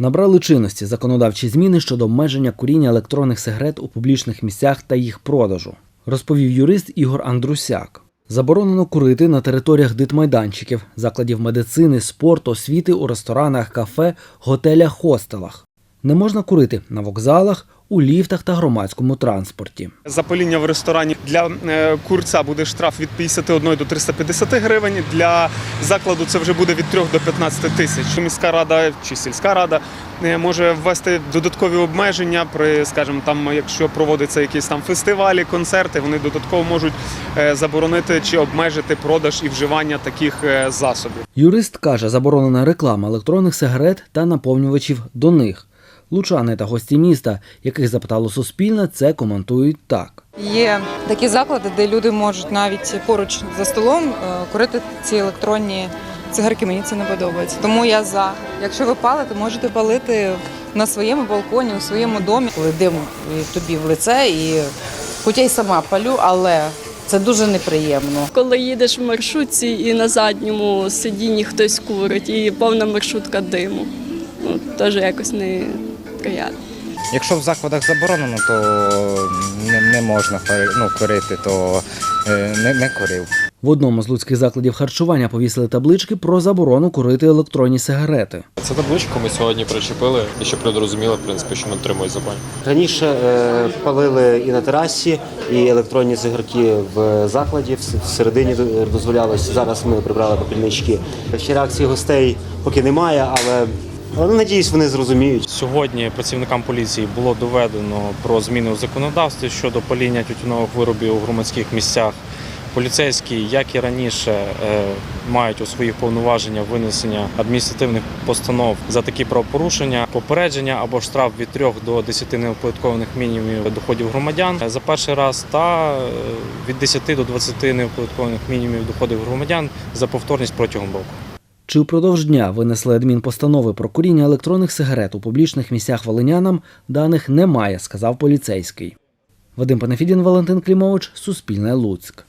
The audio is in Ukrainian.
Набрали чинності законодавчі зміни щодо обмеження куріння електронних сигарет у публічних місцях та їх продажу, розповів юрист Ігор Андрусяк. Заборонено курити на територіях дитмайданчиків, закладів медицини, спорту, освіти у ресторанах, кафе, готелях, хостелах. Не можна курити на вокзалах, у ліфтах та громадському транспорті. Запаління в ресторані для е, курця буде штраф від 51 до 350 гривень. Для закладу це вже буде від 3 до 15 тисяч. Міська рада чи сільська рада е, може ввести додаткові обмеження при, скажімо, там, якщо проводиться якісь там фестивалі, концерти, вони додатково можуть е, заборонити чи обмежити продаж і вживання таких засобів. Юрист каже, заборонена реклама електронних сигарет та наповнювачів до них. Лучани та гості міста, яких запитало Суспільне, це коментують так. Є такі заклади, де люди можуть навіть поруч за столом е, курити ці електронні цигарки. Мені це не подобається. Тому я за. Якщо ви палите, можете палити на своєму балконі, у своєму домі. коли дим тобі в лице, і хоча й сама палю, але це дуже неприємно. Коли їдеш в маршрутці і на задньому сидінні хтось курить, і повна маршрутка диму. Ну, теж якось не приємно. Якщо в закладах заборонено, то не, не можна ну, курити, то е, не, не курив. В одному з луцьких закладів харчування повісили таблички про заборону курити електронні сигарети. Це табличку ми сьогодні причепили, і щоб люди розуміли, в принципі, що ми дотримують закон. Раніше е, палили і на терасі, і електронні цигарки в закладі. вс- Всередині дозволялось. Зараз ми прибрали попільнички. Ще реакції гостей поки немає, але, але надіюсь, вони зрозуміють. Сьогодні працівникам поліції було доведено про зміни у законодавстві щодо паління тютюнових виробів у громадських місцях. Поліцейські, як і раніше, е, мають у своїх повноваженнях винесення адміністративних постанов за такі правопорушення, попередження або штраф від 3 до 10 неоподаткованих мінімумів доходів громадян е, за перший раз та е, від 10 до 20 неоподаткованих мінімумів доходів громадян за повторність протягом року. Чи впродовж дня винесли адмінпостанови про куріння електронних сигарет у публічних місцях волинянам, даних немає, сказав поліцейський. Вадим Панафідін, Валентин Клімович, Суспільне Луцьк.